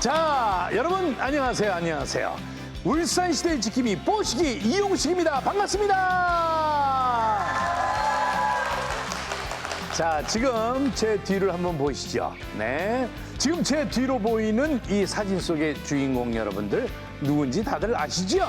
자, 여러분 안녕하세요. 안녕하세요. 울산 시대의 지킴이 뽀시기 이용식입니다. 반갑습니다. 자, 지금 제 뒤를 한번 보시죠. 네. 지금 제 뒤로 보이는 이 사진 속의 주인공 여러분들 누군지 다들 아시죠?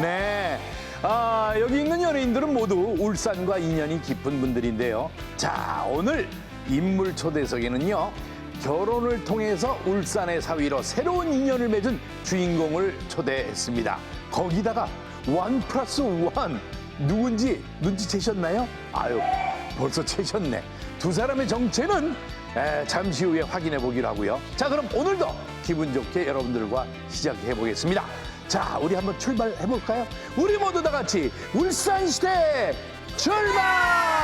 네. 아, 여기 있는 연예인들은 모두 울산과 인연이 깊은 분들인데요. 자, 오늘 인물 초대석에는요. 결혼을 통해서 울산의 사위로 새로운 인연을 맺은 주인공을 초대했습니다. 거기다가 원 플러스 원 누군지 눈치채셨나요? 아유, 벌써 채셨네. 두 사람의 정체는 에, 잠시 후에 확인해 보기로 하고요. 자, 그럼 오늘도 기분 좋게 여러분들과 시작해 보겠습니다. 자, 우리 한번 출발해 볼까요? 우리 모두 다 같이 울산 시대 출발!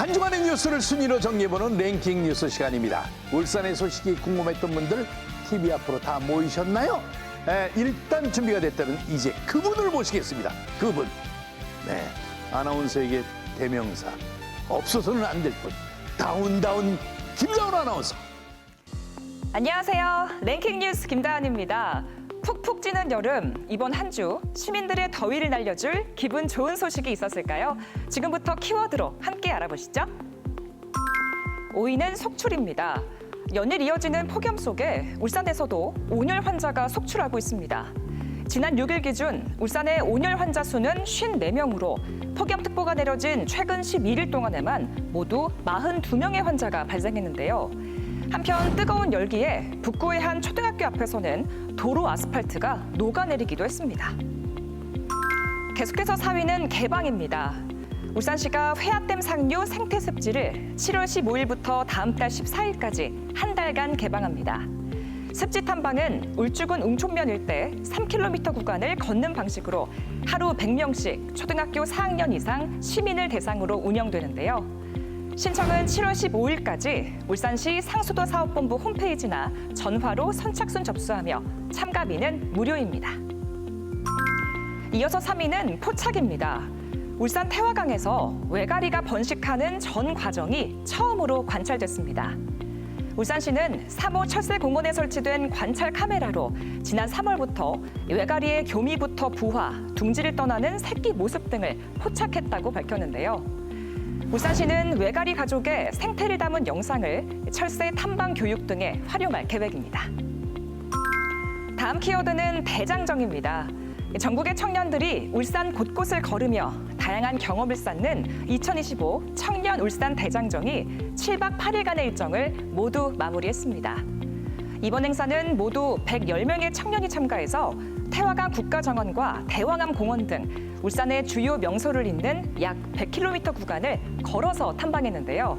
한 주간의 뉴스를 순위로 정리해보는 랭킹 뉴스 시간입니다. 울산의 소식이 궁금했던 분들 TV 앞으로 다 모이셨나요? 에, 일단 준비가 됐다면 이제 그분을 모시겠습니다. 그분. 네, 아나운서에게 대명사. 없어서는 안 될 분. 다운다운 김다운 아나운서. 안녕하세요. 랭킹 뉴스 김다은입니다. 푹푹 찌는 여름, 이번 한 주 시민들의 더위를 날려줄 기분 좋은 소식이 있었을까요? 지금부터 키워드로 함께 알아보시죠. 5위는 속출입니다. 연일 이어지는 폭염 속에 울산에서도 온열 환자가 속출하고 있습니다. 지난 6일 기준 울산의 온열 환자 수는 54명으로 폭염특보가 내려진 최근 11일 동안에만 모두 42명의 환자가 발생했는데요. 한편 뜨거운 열기에 북구의 한 초등학교 앞에서는 도로 아스팔트가 녹아내리기도 했습니다. 계속해서 4위는 개방입니다. 울산시가 회화댐 상류 생태 습지를 7월 15일부터 다음 달 14일까지 한 달간 개방합니다. 습지 탐방은 울주군 웅촌면 일대 3km 구간을 걷는 방식으로 하루 100명씩 초등학교 4학년 이상 시민을 대상으로 운영되는데요. 신청은 7월 15일까지 울산시 상수도 사업본부 홈페이지나 전화로 선착순 접수하며 참가비는 무료입니다. 이어서 3위는 포착입니다. 울산 태화강에서 외가리가 번식하는 전 과정이 처음으로 관찰됐습니다. 울산시는 3호 철새공원에 설치된 관찰 카메라로 지난 3월부터 외가리의 교미부터 부화, 둥지를 떠나는 새끼 모습 등을 포착했다고 밝혔는데요. 울산시는 외가리 가족의 생태를 담은 영상을 철새 탐방 교육 등에 활용할 계획입니다. 다음 키워드는 대장정입니다. 전국의 청년들이 울산 곳곳을 걸으며 다양한 경험을 쌓는 2025 청년 울산 대장정이 7박 8일간의 일정을 모두 마무리했습니다. 이번 행사는 모두 110명의 청년이 참가해서 태화강 국가정원과 대왕암 공원 등 울산의 주요 명소를 잇는 약 100km 구간을 걸어서 탐방했는데요.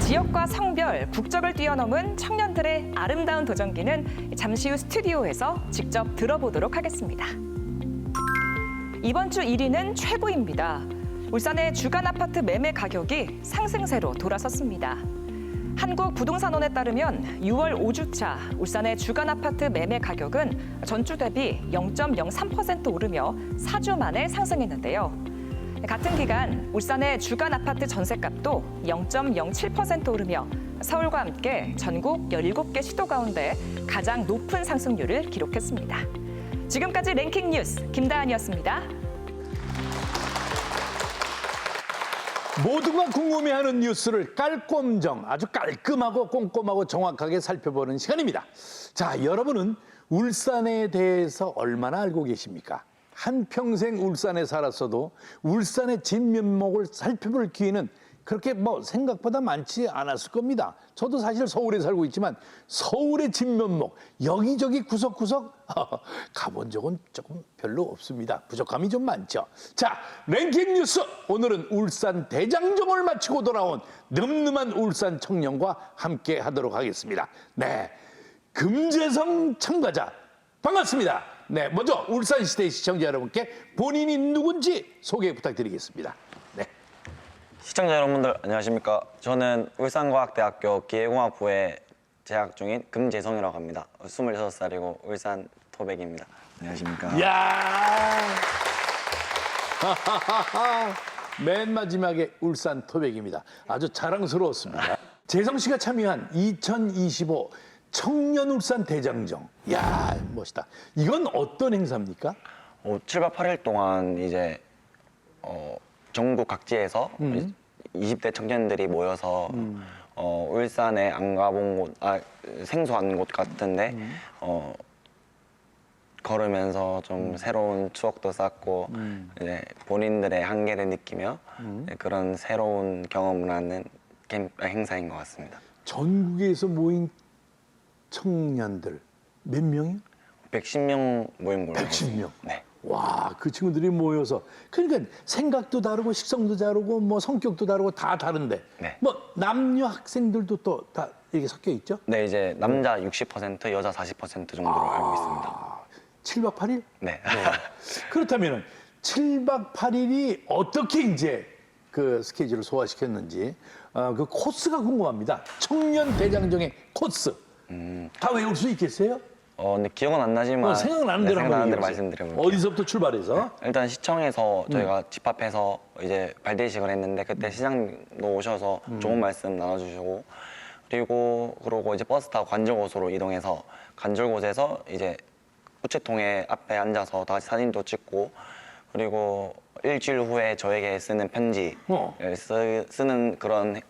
지역과 성별, 국적을 뛰어넘은 청년들의 아름다운 도전기는 잠시 후 스튜디오에서 직접 들어보도록 하겠습니다. 이번 주 1위는 최고입니다. 울산의 주간 아파트 매매 가격이 상승세로 돌아섰습니다. 한국부동산원에 따르면 6월 5주차 울산의 주간 아파트 매매 가격은 전주 대비 0.03% 오르며 4주 만에 상승했는데요. 같은 기간 울산의 주간 아파트 전세값도 0.07% 오르며 서울과 함께 전국 17개 시도 가운데 가장 높은 상승률을 기록했습니다. 지금까지 랭킹 뉴스 김다은이었습니다. 모두가 궁금해하는 뉴스를 깔꼼정 아주 깔끔하고 꼼꼼하고 정확하게 살펴보는 시간입니다. 자, 여러분은 울산에 대해서 얼마나 알고 계십니까? 한평생 울산에 살았어도 울산의 진면목을 살펴볼 기회는 그렇게 뭐 생각보다 많지 않았을 겁니다. 저도 사실 서울에 살고 있지만 서울의 진면목 여기저기 구석구석 가본 적은 조금 별로 없습니다. 부족함이 좀 많죠. 자, 랭킹 뉴스 오늘은 울산 대장정을 마치고 돌아온 늠름한 울산 청년과 함께 하도록 하겠습니다. 네, 금재성 참가자 반갑습니다. 네, 먼저 울산 시대 시청자 여러분께 본인이 누군지 소개 부탁드리겠습니다. 네. 시청자 여러분들 안녕하십니까? 저는 울산과학대학교 기계공학부에 재학 중인 금재성이라고 합니다. 26살이고 울산 토백입니다. 안녕하십니까? 야. 맨 마지막에 울산 토백입니다. 아주 자랑스러웠습니다. 재성 씨가 참여한 2025 청년 울산 대장정. 야 멋있다. 이건 어떤 행사입니까? 어, 7박 8일 동안 이제 어, 전국 각지에서 음. 20대 청년들이 모여서 어, 울산에 안 가본 곳, 아, 생소한 곳 같은데 음. 어, 걸으면서 좀 새로운 추억도 쌓고 음. 이제 본인들의 한계를 느끼며 네, 그런 새로운 경험을 하는 캠, 행사인 것 같습니다. 전국에서 모인 청년들 몇 명이요? 110명 모인 걸로 알고 110명. 있습니다. 네. 와, 그 친구들이 모여서 그러니까 생각도 다르고 식성도 다르고 뭐 성격도 다르고 다 다른데 네. 뭐 남녀 학생들도 또 다 이렇게 섞여 있죠? 네, 이제 남자 60%, 여자 40% 정도로 알고 있습니다. 아, 7박 8일? 네. 그렇다면은 7박 8일이 어떻게 이제 그 스케줄을 소화시켰는지 어, 그 코스가 궁금합니다. 청년 대장정의 코스. 다 외울 수 있겠어요? 어, 근데 기억은 안 나지만 어, 생각나는 네, 대로 한번 생각나는 대로. 말씀드려볼게요. 어디서부터 출발해서? 일단 시청에서 저희가 집합해서 이제 발대식을 했는데 그때 시장도 오셔서 좋은 말씀 나눠주시고 그리고 그러고 이제 버스 타고 관절곳으로 이동해서 관절곳에서 이제 우체통에 앞에 앉아서 다 같이 사진도 찍고 그리고 일주일 후에 저에게 쓰는 편지를 어. 쓰, 쓰는 그런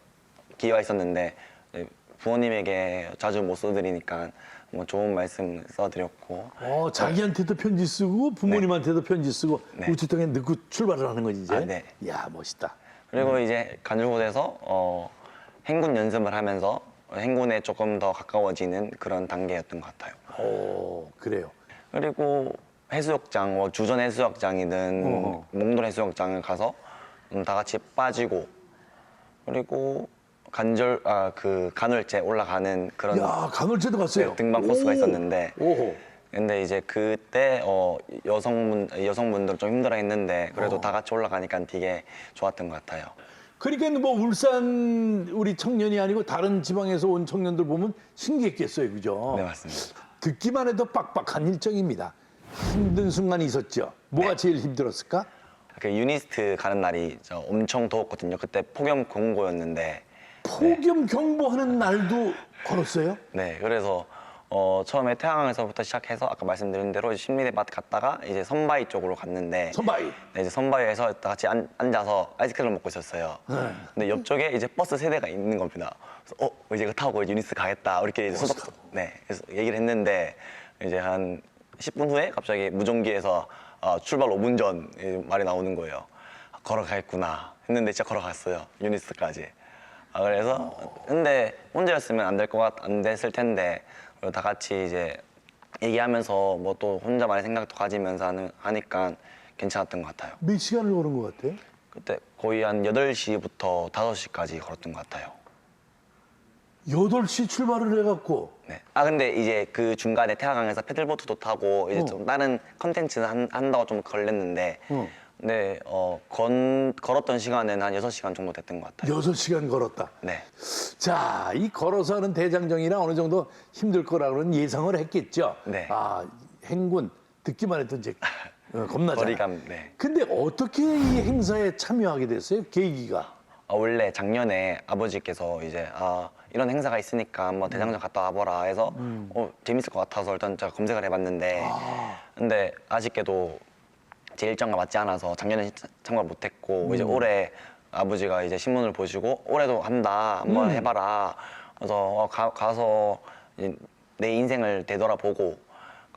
기회가 있었는데 이제 부모님에게 자주 못 써드리니까 뭐 좋은 말씀 써드렸고 어, 자기한테도 편지 쓰고 부모님한테도 편지 쓰고 네. 우체통에 넣고 출발을 하는 거지 이제. 아, 네. 야 멋있다. 그리고 이제 간줄곳에서 어, 행군 연습을 하면서 행군에 조금 더 가까워지는 그런 단계였던 것 같아요. 오 그래요. 그리고 해수욕장, 뭐 주전 해수욕장이든 어허. 몽돌 해수욕장을 가서 음, 다 같이 빠지고 그리고 간절 아 그 간헐제 올라가는 그런 야 간헐제도 갔어요. 네, 등반 코스가 오. 있었는데 오호. 근데 이제 그때 어 여성분 여성분들 좀 힘들어 했는데 그래도 어. 다 같이 올라가니까 되게 좋았던 것 같아요. 그러니까 뭐 울산 우리 청년이 아니고 다른 지방에서 온 청년들 보면 신기했겠어요, 그죠? 네 맞습니다. 듣기만 해도 빡빡한 일정입니다. 힘든 순간이 있었죠. 뭐가 네. 제일 힘들었을까? 그 유니스트 가는 날이 저 엄청 더웠거든요. 그때 폭염 경보였는데 폭염 경보하는 날도 걸었어요? 네 그래서 어 처음에 태양에서부터 시작해서 아까 말씀드린 대로 신미대밭 갔다가 이제 선바위 쪽으로 갔는데 선바위. 네, 이제 선바위에서 다 같이 앉, 앉아서 아이스크림을 먹고 있었어요. 네. 근데 옆쪽에 이제 버스 세 대가 있는 겁니다. 그래서 어 이제 이거 타고 이제 유니스 가겠다. 이렇게 이제 소속 네 그래서 얘기를 했는데 이제 한 10분 후에 갑자기 무전기에서 아, 출발 5분 전 이 말이 나오는 거예요. 아, 걸어가겠구나 했는데 진짜 걸어갔어요 유니스까지. 아 그래서 근데 혼자였으면 안 될 것 같, 안 됐을 텐데 그리고 다 같이 이제 얘기하면서 뭐 또 혼자만의 생각도 가지면서 하는, 하니까 괜찮았던 것 같아요. 몇 시간을 걸은 것 같아요? 그때 거의 한 8시부터 5시까지 걸었던 것 같아요. 8시 출발을 해갖고 네. 아 근데 이제 그 중간에 태화강에서 패들보트도 타고 이제 어. 좀 다른 컨텐츠는 한, 한다고 좀 걸렸는데 어. 근데 어 건, 걸었던 시간은 한 6시간 정도 됐던 것 같아요. 6시간 걸었다. 네. 자, 이 걸어서 하는 대장정이라 어느 정도 힘들 거라고는 예상을 했겠죠. 네. 아, 행군 듣기만 해도 이제 어, 겁나잖아요. 거리감 네. 근데 어떻게 이 행사에 참여하게 됐어요? 계기가. 아, 원래 작년에 아버지께서 이제 아 이런 행사가 있으니까 한번 대장정 갔다 와보라 해서 어 재밌을 것 같아서 일단 제가 검색을 해봤는데 근데 아쉽게도 제 일정과 맞지 않아서 작년에 참- 참가를 못했고 이제 올해 아버지가 이제 신문을 보시고 올해도 한다 한번 해봐라 그래서 어, 가, 가서 이제 내 인생을 되돌아보고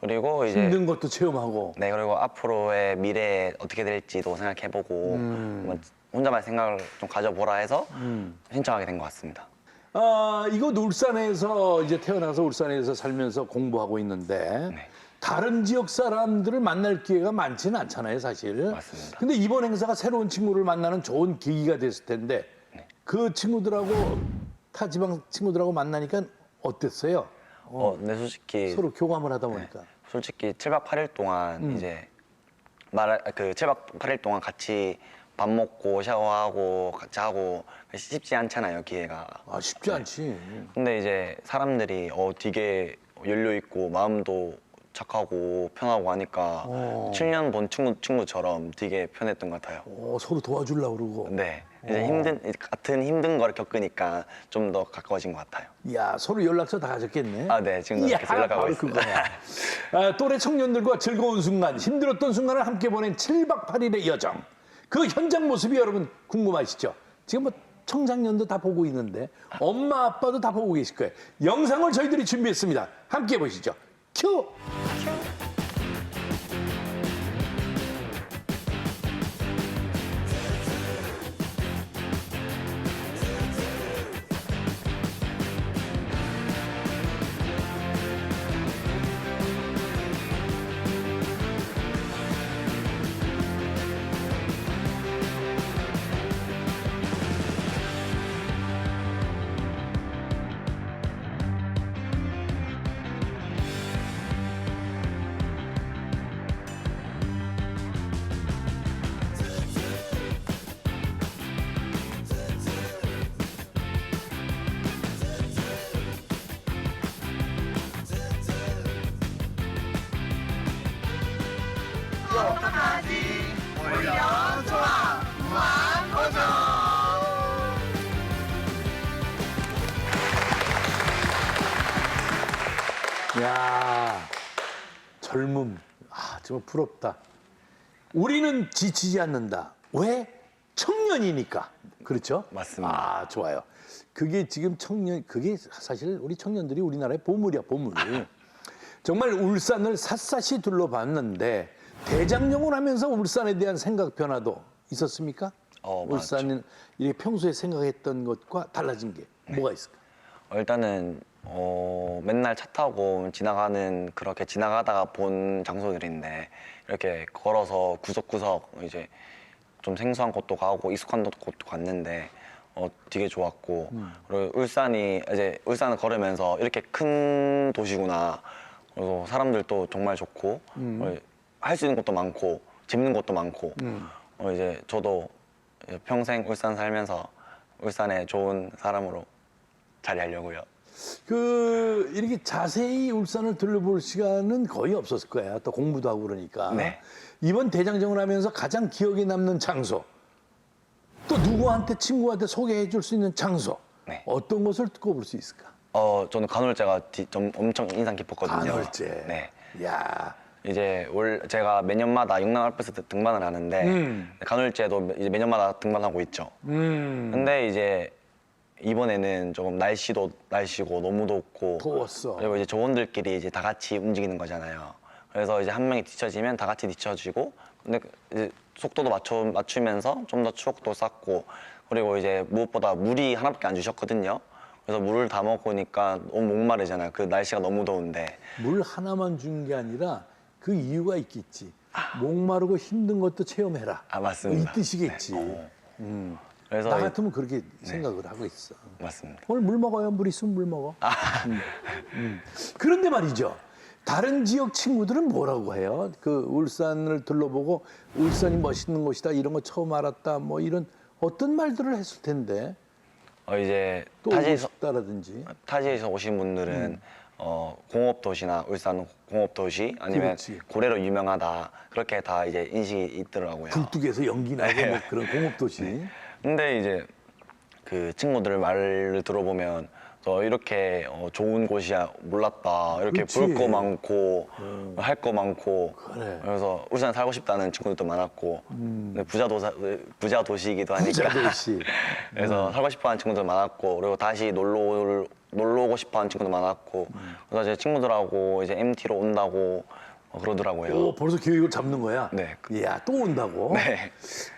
그리고 이제 힘든 것도 체험하고. 네 그리고 앞으로의 미래 어떻게 될지도 생각해보고 한번 혼자만 생각을 좀 가져보라 해서 신청하게 된 것 같습니다. 아, 이곳 울산에서 이제 태어나서 울산에서 살면서 공부하고 있는데 네. 다른 지역 사람들을 만날 기회가 많지는 않잖아요, 사실. 맞습니다. 근데 이번 행사가 새로운 친구를 만나는 좋은 계기가 됐을 텐데 네. 그 친구들하고 타 지방 친구들하고 만나니까 어땠어요? 어, 근데 솔직히 서로 교감을 하다 보니까. 솔직히 7박 8일 동안 음. 이제 말그 7박 8일 동안 같이 밥 먹고 샤워하고 같이 하고 쉽지 않잖아요 기회가. 아, 쉽지 않지. 근데 이제 사람들이 어 되게 열려 있고 마음도 착하고 편하고 하니까 어. 7년 본 친구 친구처럼 되게 편했던 것 같아요. 어, 서로 도와주려고 그러고. 네. 이제 어. 힘든 같은 힘든 걸 겪으니까 좀 더 가까워진 것 같아요. 야 서로 연락처 다 가졌겠네. 아, 네. 지금도 이야, 계속 연락하고 바로 있습니다. 그거야. 아, 또래 청년들과 즐거운 순간, 힘들었던 순간을 함께 보낸 7박 8일의 여정. 그 현장 모습이 여러분 궁금하시죠? 지금 뭐 청장년도 다 보고 있는데 엄마 아빠도 다 보고 계실 거예요. 영상을 저희들이 준비했습니다. 함께 보시죠. 長 큐! 야 젊음. 아, 정말 부럽다. 우리는 지치지 않는다. 왜? 청년이니까. 그렇죠? 맞습니다. 아, 좋아요. 그게 지금 청년, 그게 사실 우리 청년들이 우리나라의 보물이야, 보물. 정말 울산을 샅샅이 둘러봤는데 대장정을 하면서 울산에 대한 생각 변화도 있었습니까? 어. 울산은 이렇게 평소에 생각했던 것과 달라진 게 뭐가 있을까? 어, 일단은 어, 맨날 차 타고 지나가는 그렇게 지나가다가 본 장소들인데 이렇게 걸어서 구석구석 이제 좀 생소한 곳도 가고 익숙한 곳도 갔는데 어, 되게 좋았고 그리고 울산이 이제 울산을 걸으면서 이렇게 큰 도시구나 그래서 사람들도 정말 좋고 어, 할 수 있는 것도 많고 재밌는 것도 많고 어, 이제 저도 이제 평생 울산 살면서 울산의 좋은 사람으로 자리하려고요. 그 이렇게 자세히 울산을 둘러볼 시간은 거의 없었을 거야. 또 공부도 하고 그러니까. 네. 이번 대장정을 하면서 가장 기억에 남는 장소. 또 누구한테 친구한테 소개해 줄 수 있는 장소. 네. 어떤 것을 꼽을 수 있을까? 어 저는 간헐제가 디- 좀 엄청 인상 깊었거든요. 간헐제. 네. 야. 이제 올 제가 매년마다 영남 알프스 등반을 하는데 음. 간헐제도 이제 매년마다 등반하고 있죠. 음. 근데 이제 이번에는 조금 날씨도 날씨고 너무 덥고 더웠어. 그리고 이제 조원들끼리 이제 다 같이 움직이는 거잖아요. 그래서 이제 한 명이 뒤처지면 다 같이 뒤처지고 근데 이제 속도도 맞춰 맞추면서 좀 더 추억도 쌓고 그리고 이제 무엇보다 물이 하나밖에 안 주셨거든요. 그래서 물을 다 먹으니까 너무 목마르잖아요. 그 날씨가 너무 더운데 물 하나만 준 게 아니라 그 이유가 있겠지. 목마르고 힘든 것도 체험해라. 아 맞습니다. 이 뜻이겠지. 네. 음. 그래서 나 이- 같으면 그렇게 생각을 하고 있어. 맞습니다. 오늘 물 먹어요. 물 있으면 물 먹어. 아. 음. 음. 그런데 말이죠. 다른 지역 친구들은 뭐라고 해요? 그 울산을 둘러보고 울산이 멋있는 곳이다 이런 거 처음 알았다 뭐 이런 어떤 말들을 했을 텐데 어 이제 또 오고 타지에서 싶다라든지 타지에서 오신 분들은 음. 어, 공업 도시나 울산 공업 도시 아니면 그렇지. 고래로 유명하다 그렇게 다 이제 인식이 있더라고요. 굴뚝에서 연기 나고 네. 뭐 그런 공업 도시. 근데 이제 그 친구들 말을 들어보면 저 이렇게 어, 좋은 곳이야 몰랐다 이렇게 그렇지. 볼 거 많고 할거 많고 그래. 래서 울산 살고 싶다는 친구들도 많았고 근데 부자 도사 부자 도시이기도 하니까 부자 도시. 그래서 살고 싶어하는 친구들 많았고 그리고 다시 놀러 올- 놀러 오고 싶어 하는 친구도 많았고 그래서 제 친구들하고 이제 MT로 온다고 어, 그러더라고요. 오, 벌써 계획을 잡는 거야? 네. 이야, 또 온다고? 네.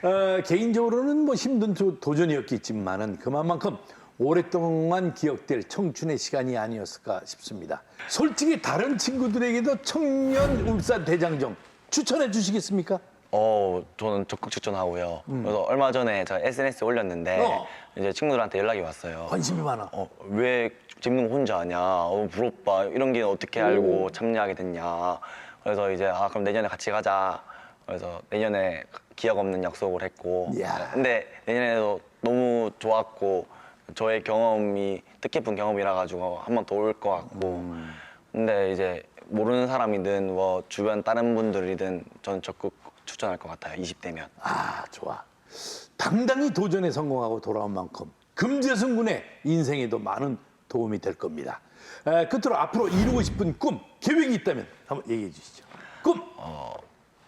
어, 개인적으로는 뭐 힘든 도, 도전이었겠지만은 그만큼 오랫동안 기억될 청춘의 시간이 아니었을까 싶습니다. 솔직히 다른 친구들에게도 청년 울산 대장정 추천해 주시겠습니까? 어, 저는 적극 추천하고요. 그래서 얼마 전에 제가 SNS에 올렸는데 음. 어. 이제 친구들한테 연락이 왔어요. 관심이 많아. 어, 왜 재밌는 거 혼자 하냐? 어, 부럽다. 이런 게 어떻게 알고 참여하게 됐냐? 그래서 이제 아 그럼 내년에 같이 가자. 그래서 내년에 기억 없는 약속을 했고. 이야. 근데 내년에도 너무 좋았고 저의 경험이 뜻깊은 경험이라 가지고 한 번 더 올 것 같고. 음. 근데 이제 모르는 사람이든 뭐 주변 다른 분들이든 전 적극 추천할 것 같아요. 20대면. 아, 좋아. 당당히 도전에 성공하고 돌아온 만큼 금재승 군의 인생에도 많은 도움이 될 겁니다. 에, 끝으로 앞으로 이루고 싶은 꿈, 계획이 있다면 한번 얘기해 주시죠. 꿈!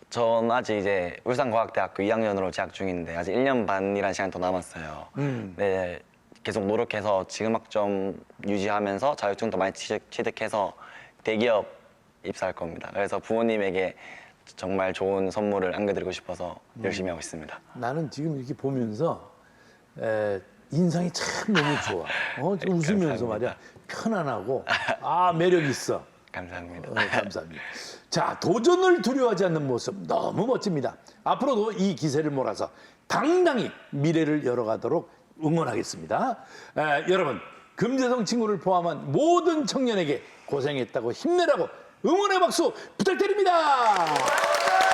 전 아직 이제 울산과학대학교 2학년으로 재학 중인데 아직 1년 반이라는 시간이 더 남았어요. 네, 계속 노력해서 지금 학점 유지하면서 자격증도 많이 취득, 취득해서 대기업 입사할 겁니다. 그래서 부모님에게 정말 좋은 선물을 안겨드리고 싶어서 열심히 하고 있습니다. 나는 지금 이렇게 보면서 에, 인상이 참 너무 좋아. 어, 좀 웃으면서 말이야. 편안하고 아 매력 있어. 감사합니다. 어, 감사합니다. 자, 도전을 두려워하지 않는 모습 너무 멋집니다. 앞으로도 이 기세를 몰아서 당당히 미래를 열어가도록 응원하겠습니다. 에, 여러분, 금재성 친구를 포함한 모든 청년에게 고생했다고 힘내라고 응원의 박수 부탁드립니다.